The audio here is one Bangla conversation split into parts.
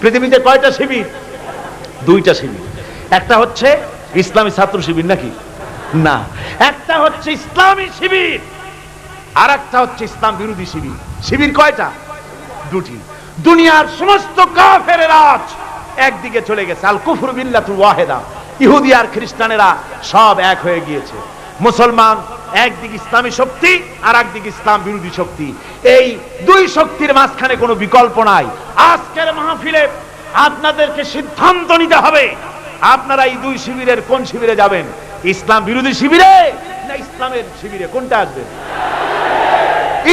পৃথিবীতে কয়টা শিবির? দুইটা শিবির। একটা হচ্ছে ইসলামী ছাত্র শিবির নাকি? না। একটা হচ্ছে ইসলামী শিবির। আর একটা হচ্ছে ইসলাম বিরোধী শিবির। শিবির কয়টা? দুটি। দুনিয়ার সমস্ত কাফের রাজ একদিকে চলে গেছে। আল কুফর বিল্লাতুল ওয়াহেদা। ইহুদি আর খ্রিস্টানেরা সব এক হয়ে গিয়েছে। মুসলমান একদিকে ইসলামী শক্তি আর একদিকে ইসলাম বিরোধী শক্তি। এই দুই শক্তির মাঝখানে কোনো বিকল্প নাই। আজকের মাহফিলে আপনাদেরকে সিদ্ধান্ত নিতে হবে, আপনারা এই দুই শিবিরের কোন শিবিরে যাবেন? ইসলাম বিরোধী শিবিরে না ইসলামের শিবিরে? কোনটা আসবে?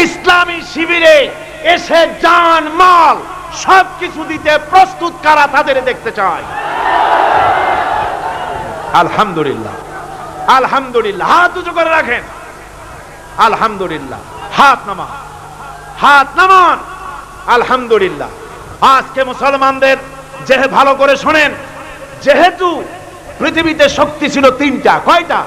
ইসলামী শিবিরে এসে জান, মাল সবকিছু দিতে প্রস্তুত কারা তাদের দেখতে চায়। আলহামদুলিল্লাহ। আলহামদুলিল্লাহ। হাত উঁচু করে রাখেন। আলহামদুলিল্লাহ। হাত নামান। হাত নামান। আলহামদুলিল্লাহ। আজকে মুসলমানদের যে ভালো করে শোনেন, যেহেতু পৃথিবীতে শক্তি ছিল তিনটা, কয়টা?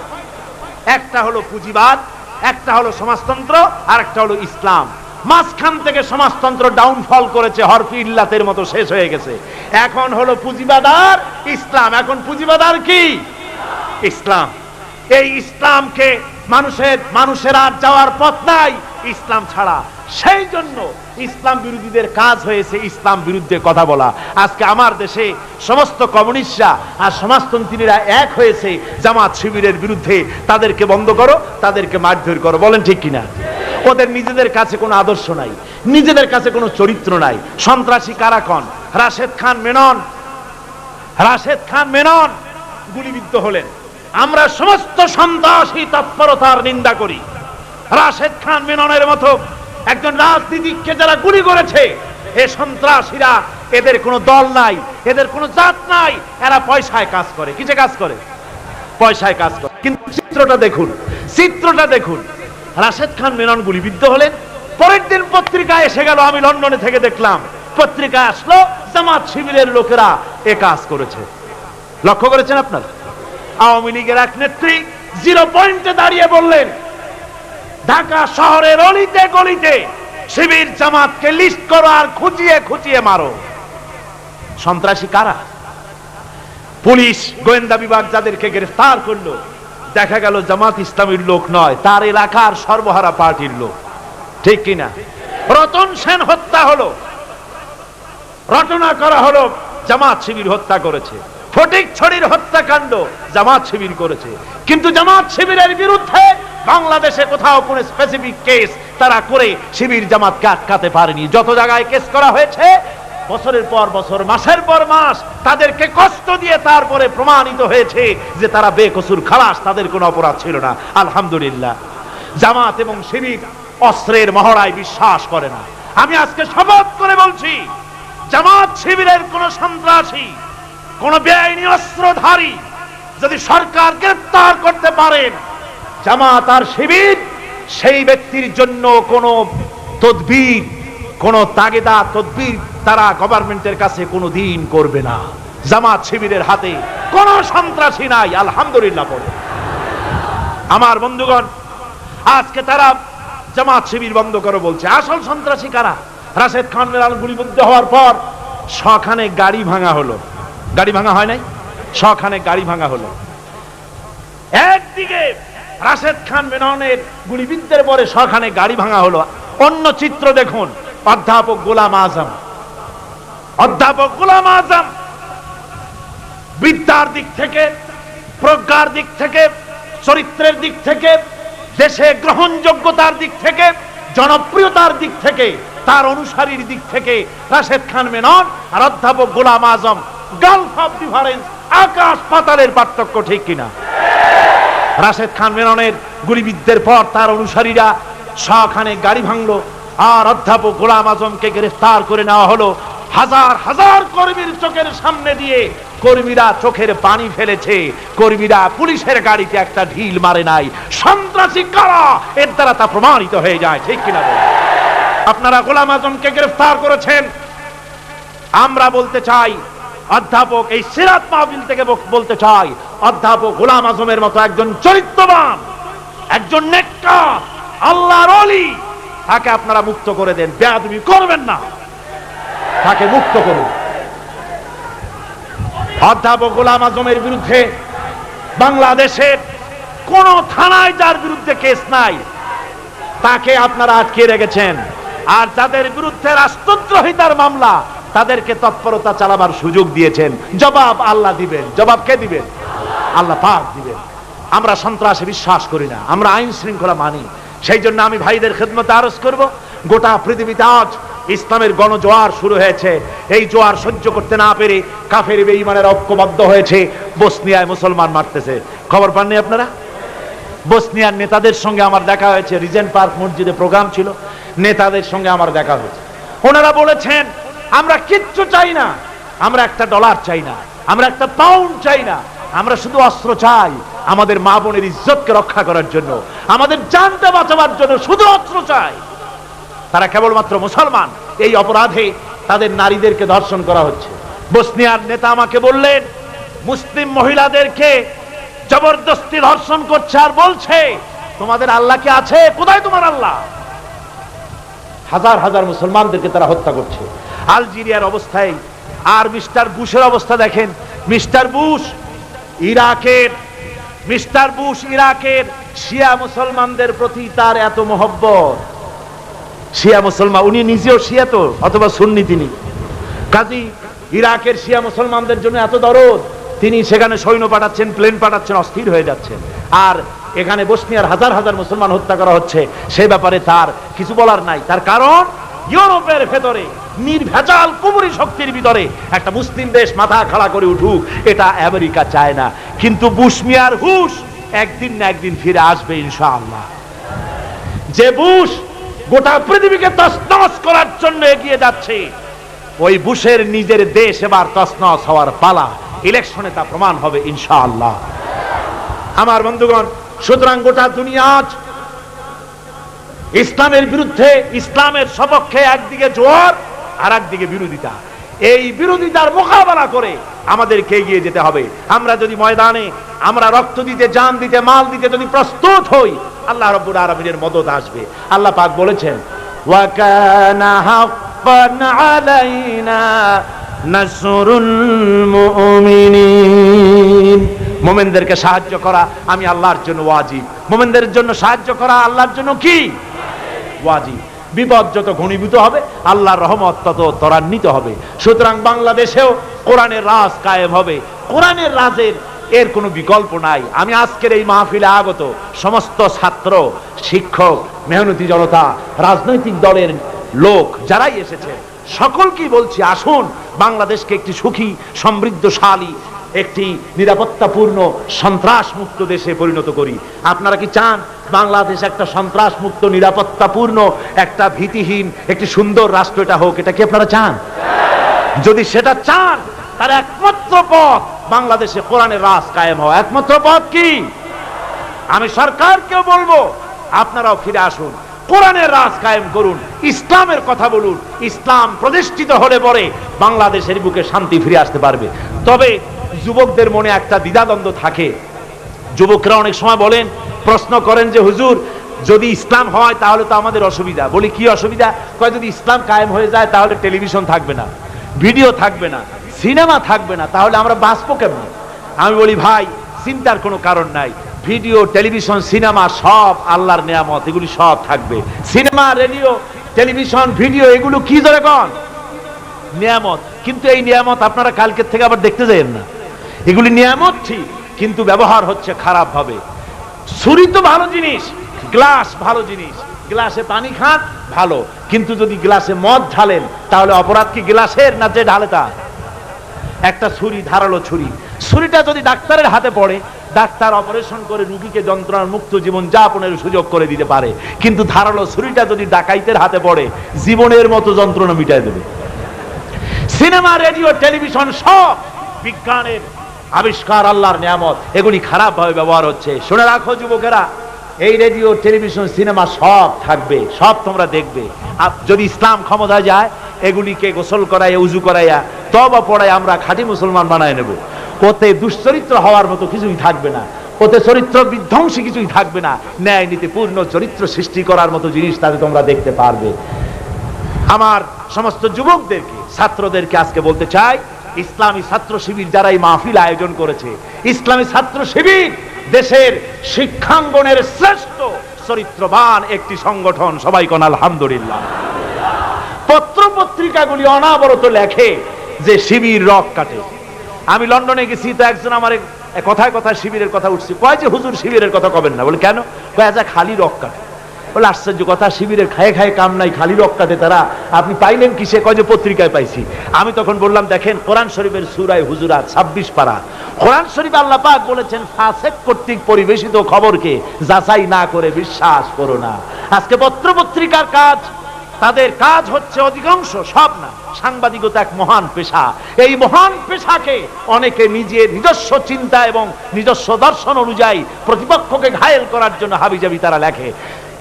একটা হলো পুঁজিবাদ, একটা হলো সমাজতন্ত্র, আর একটা হলো ইসলাম। মাঝখান থেকে সমাজতন্ত্র ডাউনফল করেছে, হরফি ইল্লাতের মতো শেষ হয়ে গেছে। এখন হলো পুঁজিবাদ আর ইসলাম। এখন পুঁজিবাদ আর কি? ইসলাম। এই ইসলামকে মানুষের মানুষের আর যাওয়ার পথ নাই ইসলাম ছাড়া। সেই জন্য ইসলাম বিরোধীদের কাজ হয়েছে ইসলাম বিরুদ্ধে কথা বলা। আজকে আমার দেশে সমস্ত কমিউনিস্টরা আর সমাজতন্ত্রীরা এক হয়েছে জামাত শিবিরের বিরুদ্ধে। তাদেরকে বন্ধ করো, তাদেরকে মারধর করো। বলেন ঠিক কিনা? ওদের নিজেদের কাছে কোনো আদর্শ নাই, নিজেদের কাছে কোনো চরিত্র নাই। সন্ত্রাসী কারাকন রাশেদ খান মেনন। রাশেদ খান মেনন। গুলিবিদ্ধ হলেন। আমরা সমস্ত সন্ত্রাসী তৎপরতার নিন্দা করি। রাশেদ খান মেননের মতো একজন রাজনীতিককে যারা গুলি করেছে, এ সন্ত্রাসীরা এদের কোনো দল নাই, এদের কোনো জাত নাই, এরা পয়সায় কাজ করে। কিসে কাজ করে? পয়সায় কাজ করে। কিন্তু চিত্রটা দেখুন চিত্রটা দেখুন। রাশেদ খান মেনন গুলিবিদ্ধ হলেন। পরের দিন পত্রিকায় এসে গেল, আমি লন্ডনে থেকে দেখলাম, পত্রিকায় আসলো, জামাত শিবিরের লোকেরা এ কাজ করেছে। লক্ষ্য করেছেন আপনার? আওয়ামী লীগের এক নেত্রী জিরো পয়েন্টে দাঁড়িয়ে বললেন, ঢাকা শহরের অলিতে গলিতে শিবির জামাতকে লিস্ট করো আর খুঁচিয়ে খুঁচিয়ে মারো। সন্ত্রাসী কারা? পুলিশ, গোয়েন্দা বিভাগ যাদেরকে গ্রেফতার করল, দেখা গেল জামাত ইসলামীর লোক নয়, তার এলাকার সর্বহারা পার্টির লোক। ঠিক কিনা? রতন সেন হত্যা হলো, রটনা করা হলো, জামাত শিবির হত্যা করেছে। ফটিক ছড়ির হত্যাকাণ্ড জামাত শিবির করেছে। কিন্তু জামাত শিবিরের বিরুদ্ধে বাংলাদেশে কোথাও কোনো স্পেসিফিক কেস তারা করে শিবির জামাতকে আটকাতে পারেনি। যত জায়গায় কেস করা হয়েছে, বছরের পর বছর, মাসের পর মাস তাদেরকে কষ্ট দিয়ে তারপরে প্রমাণিত হয়েছে যে তারা বেকসুর খালাস, তাদের কোনো অপরাধ ছিল না। আলহামদুলিল্লাহ। জামাত এবং শিবির অস্ত্রের মহড়ায় বিশ্বাস করে না। আমি আজকে শপথ করে বলছি, জামাত শিবিরের কোন সন্ত্রাসী কোন বেআইনি অস্ত্রধারী যদি সরকার গ্রেপ্তার করতে পারেন জামাত আর শিবির, সেই ব্যক্তির জন্য কোন তদবির, কোন তাগেদা, তদবির তারা গভর্নমেন্টের কাছে কোনো দিন করবে না। জামাত শিবিরের হাতে কোন সন্ত্রাসী নাই, আলহামদুলিল্লাহ পড়ে আমার বন্ধুগণ, আজকে তারা জামাত শিবির বন্ধ করো বলছে, আসল সন্ত্রাসী কারা? রাশেদ খান মেরাল গুলিবদ্ধ হওয়ার পর সখানে গাড়ি ভাঙা হলো। গাড়ি ভাঙা হয় নাই? সখানে গাড়ি ভাঙা হলো। একদিকে রাশেদ খান মেননের গুলিবিদ্ধের পরে সখানে গাড়ি ভাঙা হলো। অন্য চিত্র দেখুন, অধ্যাপক গোলাম আজম। অধ্যাপক গোলাম আজম বিদ্যার দিক থেকে, প্রজ্ঞার দিক থেকে, চরিত্রের দিক থেকে, দেশে গ্রহণযোগ্যতার দিক থেকে, জনপ্রিয়তার দিক থেকে, তার অনুসারীর দিক থেকে রাশেদ খান মেনন আর অধ্যাপক Golam Azam gulf of difference আকাশ পাতালের পার্থক্য ঠিক কিনা? রাশেদ খান মেননের পর তার অনুসারীরা গাড়ি ভাঙলো, আর অধ্যাপক গোলাম আজমকে গ্রেফতার করে নেওয়া হলো। হাজার হাজার কর্মীর চোখের সামনে দিয়ে কর্মীরা চোখের পানি ফেলেছে। কর্মীরা পুলিশের গাড়িতে একটা ঢিল মারে নাই। সন্ত্রাসী কারা? এর দ্বারা তা প্রমাণিত হয়ে যায়, ঠিক কিনা? আপনারা গোলাম আজমকে গ্রেফতার করেছেন। আমরা বলতে চাই অধ্যাপক এই সিরাত মাহফিল থেকে বলতে চাই, অধ্যাপক গোলাম আজমের মতো একজন চরিত্রবান, একজন নেককা আল্লাহর অলি তাকে আপনারা মুক্ত করে দেন। বেয়াদবি করবেন না। তাকে মুক্ত করুন। অধ্যাপক গোলাম আজমের বিরুদ্ধে বাংলাদেশের কোন থানায় যার বিরুদ্ধে কেস নাই, তাকে আপনারা আটকে রেখেছেন। আর যাদের বিরুদ্ধে রাষ্ট্রদ্রোহিতার মামলা তাদেরকে তৎপরতা চালাবার সুযোগ দিয়েছেন। জবাব আল্লাহ দিবেন। জবাব কে দিবেন? আল্লাহ পাক দিবেন। আমরা সন্ত্রাসে বিশ্বাস করি না। আমরা আইন শৃঙ্খলা মানি। সেই জন্য আমি ভাইদের খেদমতে আরজ করব। গোটা পৃথিবীতে আজ ইসলামের গণজোয়ার শুরু হয়েছে। এই জোয়ার সহ্য করতে না পেরে কাফের বেঈমানের ঐক্যবদ্ধ হয়েছে। বসনিয়ায় মুসলমান মারতেছে। খবর পাননি আপনারা? বসনিয়ার নেতাদের সঙ্গে আমার দেখা হয়েছে। রিজেন্ট পার্ক মসজিদে প্রোগ্রাম ছিল। নেতাদের সঙ্গে আমার দেখা হয়েছে। ওনারা বলেছেন আমরা কিচ্ছু চাই না। আমরা একটা ডলার চাই না। আমরা একটা পাউন্ড চাই না। আমরা শুধু অস্ত্র চাই আমাদের মা বোনের ইজ্জতকে রক্ষা করার জন্য। আমাদের জানতে বাঁচাবার জন্য শুধু অস্ত্র চাই। তারা কেবলমাত্র মুসলমান। এই অপরাধে তাদের নারীদেরকে ধর্ষণ করা হচ্ছে। বসনিয়ার নেতা আমাকে বললেন, মুসলিম মহিলাদেরকে জবরদস্তি ধর্ষণ করছে আর বলছে, তোমাদের আল্লাহ কি আছে, কোথায় তোমার আল্লাহ? হাজার হাজার মুসলমানদেরকে তারা হত্যা করছে। আলজেরিয়ার অবস্থায়। আর মিস্টার বুশের অবস্থা দেখেন। মিস্টার বুশ ইরাকের, মিস্টার বুশ ইরাকের শিয়া মুসলমানদের প্রতি তার এত মহব্বত। শিয়া মুসলমান, উনি নিজেও শিয়া তো, অথবা সুন্নি তিনি। কাজী ইরাকের শিয়া মুসলমানদের জন্য এত দরদ, তিনি সেখানে সৈন্য পাঠাচ্ছেন, প্লেন পাঠাচ্ছেন, অস্থির হয়ে যাচ্ছেন। আর এখানে বসনিয়ার হাজার হাজার মুসলমান হত্যা করা হচ্ছে, সে ব্যাপারে তার কিছু বলার নাই। তার কারণ ইউরোপের ভেতরে নির্ভেজাল কুমুরি শক্তির ভিতরে একটা মুসলিম দেশ মাথা খাড়া করে উঠুক, এটা আমেরিকা চায় না। কিন্তু বুশমিয়ার হুশ একদিন না একদিন ফিরে আসবে ইনশাআল্লাহ। যে বুশ গোটা পৃথিবীকে তসনস করার জন্য এগিয়ে যাচ্ছে, ওই বুশের নিজের দেশ এবার তসনস হওয়ার পালা। ইলেকশনে তা প্রমাণ হবে ইনশাআল্লাহ। আমার বন্ধুগণ, সুতরাং গোটা দুনিয়া আজ ইসলামের বিরুদ্ধে, ইসলামের সপক্ষে একদিকে জোয়ার আর একদিকে বিরোধিতা। এই বিরোধিতার মোকাবেলা করে আমাদেরকে এগিয়ে যেতে হবে। আমরা যদি ময়দানে, আমরা রক্ত দিতে, জান দিতে, মাল দিতে যদি প্রস্তুত হই, আল্লাহ রব্বুল আলমিনের মদত আসবে। আল্লাহ পাক বলেছেন মোমেনদেরকে সাহায্য করা আমি আল্লাহর জন্য ওয়াজিব। মোমেনদের জন্য সাহায্য করা আল্লাহর জন্য কি? ওয়াজিব। বিপদ যত ঘনীভূত হবে, আল্লাহর রহমত তত ত্বরান্বিত হবে। সুতরাং বাংলাদেশেও কোরআনের রাজ কায়েম হবে। কোরআনের রাজের এর কোনো বিকল্প নাই। আমি আজকের এই মাহফিলে আগত সমস্ত ছাত্র, শিক্ষক, মেহনতি জনতা, রাজনৈতিক দলের লোক যারাই এসেছে, সকলকেই বলছি, আসুন বাংলাদেশকে একটি সুখী, সমৃদ্ধশালী একটি নিরাপত্তাপূর্ণ সন্ত্রাস মুক্ত দেশে পরিণত করি। আপনারা কি চান বাংলাদেশ একটা সন্ত্রাস মুক্ত নিরাপত্তাপূর্ণ, একটা ভীতিহীন, একটি সুন্দর রাষ্ট্র এটা হোক, এটা কি আপনারা চান? যদি সেটা চান, তার একমাত্র পথ বাংলাদেশে কোরআনের রাজ কায়েম হওয়া। একমাত্র পথ কি? আমি সরকারকেও বলব, আপনারাও ফিরে আসুন। কোরআনের রাজ কায়েম করুন, ইসলামের কথা বলুন। ইসলাম প্রতিষ্ঠিত হলে পরে বাংলাদেশের বুকে শান্তি ফিরে আসতে পারবে। তবে যুবকদের মনে একটা দ্বিধাদ্বন্দ্ব থাকে। যুবকরা অনেক সময় বলেন, প্রশ্ন করেন যে, হুজুর, যদি ইসলাম হয় তাহলে তো আমাদের অসুবিধা। বলি, কি অসুবিধা? কয়, যদি ইসলাম কায়েম হয়ে যায় তাহলে টেলিভিশন থাকবে না, ভিডিও থাকবে না, সিনেমা থাকবে না, তাহলে আমরা বাঁচবো কেমন? আমি বলি, ভাই, চিন্তার কোনো কারণ নাই। ভিডিও, টেলিভিশন, সিনেমা সব আল্লাহর নিয়ামত, এগুলি সব থাকবে। সিনেমা, রেডিও, টেলিভিশন, ভিডিও, এগুলো কি ধরে কন? নিয়ামত। কিন্তু এই নিয়ামত আপনারা কালকের থেকে আবার দেখতে যাবেন না। এগুলি নিয়ামত ঠিক কিন্তু ব্যবহার হচ্ছে খারাপ ভাবে। ছুরি তো ভালো জিনিস, গ্লাস ভালো জিনিস। গ্লাসে পানি খান, ভালো। কিন্তু যদি গ্লাসে মদ ঢালেন, তাহলে অপরাধ কি গ্লাসের না যে ঢালে তা? একটা ছুরি, ধারালো ছুরি। ছুরিটা যদি ডাক্তারের হাতে পড়ে, ডাক্তার অপারেশন করে রুগীকে যন্ত্রণার মুক্ত জীবন যাপনের সুযোগ করে দিতে পারে। কিন্তু ধারালো ছুরিটা যদি ডাকাইতের হাতে পড়ে, জীবনের মতো যন্ত্রণা মিটাই দেবে। সিনেমা, রেডিও, টেলিভিশন সব বিজ্ঞানের আবিষ্কার আল্লাহর নিয়ামত, এগুলি খারাপ ভাবে ব্যবহার হচ্ছে। শুনে রাখো যুবকেরা, এই রেডিও, টেলিভিশন, সিনেমা সব থাকবে, সব তোমরা দেখবে। যদি ইসলাম ক্ষমতা যায়, এগুলিকে গোসল করাইয়া উজু করাইয়া তবা পড়াই আমরা খাঁটি মুসলমান বানায় নেব। ওতে দুশ্চরিত্র হওয়ার মতো কিছুই থাকবে না। ওতে চরিত্র বিধ্বংসী কিছুই থাকবে না। ন্যায় নীতি পূর্ণ চরিত্র সৃষ্টি করার মতো জিনিস তাতে তোমরা দেখতে পারবে। আমার সমস্ত যুবকদেরকে, ছাত্রদেরকে আজকে বলতে চাই ইসলামী ছাত্র শিবির যারা এই মাহফিল আয়োজন করেছে, ইসলামী ছাত্র শিবির দেশের শিক্ষাঙ্গনের শ্রেষ্ঠ চরিত্রবান একটি সংগঠন, সবাই কোন আলহামদুলিল্লাহ। পত্র পত্রিকাগুলি অনাবরত লেখে যে শিবির রক কাটে। আমি লন্ডনে গেছি, তো একজন আমার কথায় কথায় শিবিরের কথা উঠছি। কয় যে হুজুর, শিবিরের কথা কবেন না। বলে, কেন? কয় যা খালি রক কাটে। বলে, আশ্চর্য কথা, শিবিরের খায়ে খায়ে কাম নাই, খালি রক তারা। আপনি পাইলেন কিসে কয় যে পত্রিকায় পাইছি। আমি তখন বললাম, দেখেন, কোরআন শরীফের সুরায় হুজুরাত ছাব্বিশ পারা। কোরআন শরীফ আল্লাহ পাক বলেছেন, ফাসেক কর্তৃক পরিবেশিত খবরকে যাচাই না করে বিশ্বাস করো না। আজকে পত্র পত্রিকার কাজ, তাদের কাজ হচ্ছে অধিকাংশ সব না, সাংবাদিকতা এক মহান পেশা। এই মহান পেশাকে অনেকে নিজের নিজস্ব চিন্তা এবং নিজস্ব দর্শন অনুযায়ী প্রতিপক্ষকে ঘায়েল করার জন্য হাবিজাবি তারা লেখে।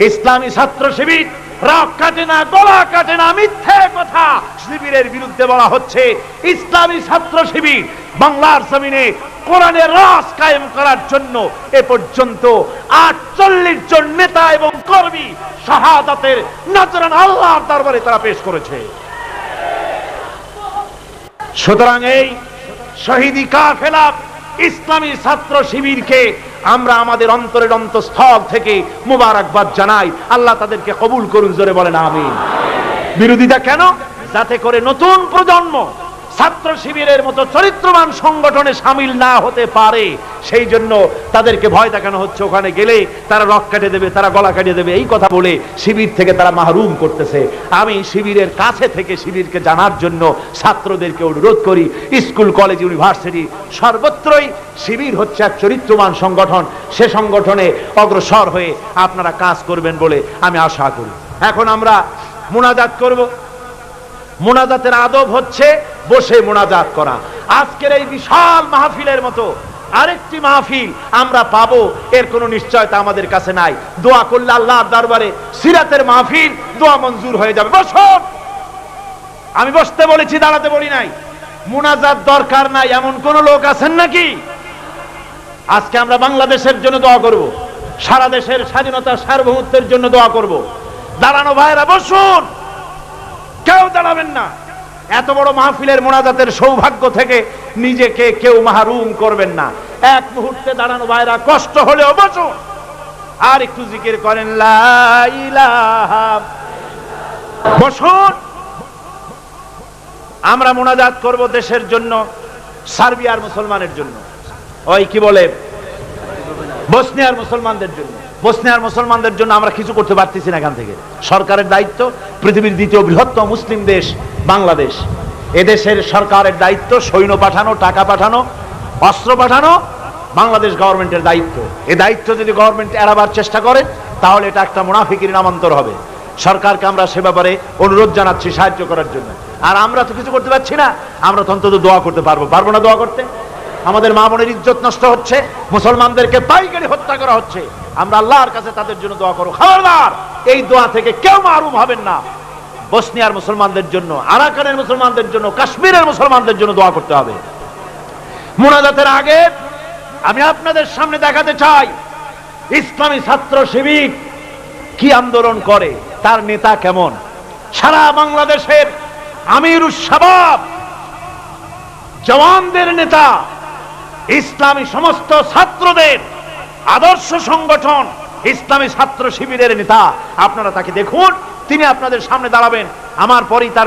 ইসলামী ছাত্র শিবির, রাগ কাটে না, গলা কাটে না, মিথ্যে কথা শিবিরের বিরুদ্ধে বলা হচ্ছে, ইসলামী ছাত্র শিবির বাংলার জমিনে কোরআনের রাস কায়েম করার জন্য এ পর্যন্ত আটচল্লিশ জন নেতা এবং কর্মী শাহাদাতের নজরান আল্লাহর দরবারে তারা পেশ করেছে। সুতরাং এই শহীদি কাফেলা ইসলামী ছাত্র শিবিরকে আমরা আমাদের অন্তরের অন্তঃস্থল থেকে মুবারকবাদ জানাই। আল্লাহ তাদেরকে কবুল করুন, জোরে বলেন, আমিন। বিরোধিতা কেন? যাতে করে নতুন প্রজন্ম ছাত্র শিবিরের মতো চরিত্রবান সংগঠনে সামিল না হতে পারে, সেই জন্য তাদেরকে ভয় দেখানো হচ্ছে। ওখানে গেলে তারা রক কেটে দেবে, তারা গলা কেটে দেবে। এই কথা বলে শিবির থেকে তারা মাহরুম করতেছে। আমি শিবিরের কাছে থেকে শিবিরকে জানার জন্য ছাত্রদেরকে অনুরোধ করি, স্কুল, কলেজ, ইউনিভার্সিটি, সর্বত্রই শিবির হচ্ছে এক চরিত্রবান সংগঠন। সে সংগঠনে অগ্রসর হয়ে আপনারা কাজ করবেন বলে আমি আশা করি। এখন আমরা মোনাজাত করব। মোনাজাতের আদব হচ্ছে বসে মোনাজাত করা। আজকের এই বিশাল মাহফিলের মতো আরেকটি মাহফিল আমরা পাবো, এর কোনো নিশ্চয়তা আমাদের কাছে নাই। দোয়া করলে আল্লাহর দরবারে সিরাতের মাহফিল, দোয়া মঞ্জুর হয়ে যাবে। বসুন! আমি বসতে বলেছি, দাঁড়াতে বলি নাই। মোনাজাত দরকার নাই, এমন কোন লোক আছেন নাকি? আজকে আমরা বাংলাদেশের জন্য দোয়া করব। সারা দেশের স্বাধীনতা, সার্বভৌমত্বের জন্য দোয়া করব। দাঁড়ানো ভাইরা, বসুন! কেউ দাঁড়াবেন না। এত বড় মাহফিলের মোনাজাতের সৌভাগ্য থেকে নিজেকে কেউ মাহরুম করবেন না। এক মুহূর্তে দাঁড়ানো ভাইরা, কষ্ট হলেও বসুন। আর একটু জিকির করেন বসুন। আমরা মোনাজাত করব দেশের জন্য, সার্বিয়ার মুসলমানের জন্য। ওই কি বলে? বসনিয়ার মুসলমানদের জন্য। বসনিয়ার মুসলমানদের জন্য আমরা কিছু করতে পারতেছি না এখান থেকে। সরকারের দায়িত্ব, পৃথিবীর দ্বিতীয় বৃহত্তম মুসলিম দেশ, বাংলাদেশ। এদেশের সরকারের দায়িত্ব, সৈন্য পাঠানো, টাকা পাঠানো, অস্ত্র পাঠানো, বাংলাদেশ গভর্নমেন্টের দায়িত্ব। এ দায়িত্ব যদি গভর্নমেন্ট এড়াবার চেষ্টা করে, তাহলে এটা একটা মুনাফিকির নামান্তর হবে। সরকারকে আমরা সে ব্যাপারে অনুরোধ জানাচ্ছি সাহায্য করার জন্য। আর আমরা তো কিছু করতে পারছি না। আমরা তো অন্তত দোয়া করতে পারব। পারব না দোয়া করতে? আমাদের মা বোনের ইজ্জত নষ্ট হচ্ছে, মুসলমানদেরকে পাইকারি হত্যা করা হচ্ছে। আমরা আল্লাহর কাছে তাদের জন্য দোয়া করো। খবরদার, এই দোয়া থেকে কেউ মারুম হবেন না। বসনিয়ার মুসলমানদের জন্য, আরাকানের মুসলমানদের জন্য, কাশ্মীরের মুসলমানদের জন্য দোয়া করতে হবে। মোনাজাতের আগে আমি আপনাদের সামনে দেখাতে চাই, ইসলামী ছাত্র শিবির কি আন্দোলন করে, তার নেতা কেমন? সারা বাংলাদেশের আমির উৎসবাব জওয়ানদের নেতা ইসলামী সমস্ত ছাত্রদের আদর্শ সংগঠন, ইসলামী ছাত্র শিবিরের নেতা। আপনারা তাকে দেখুন, তিনি আপনাদের সামনে দাঁড়াবেন। আমার পরই তার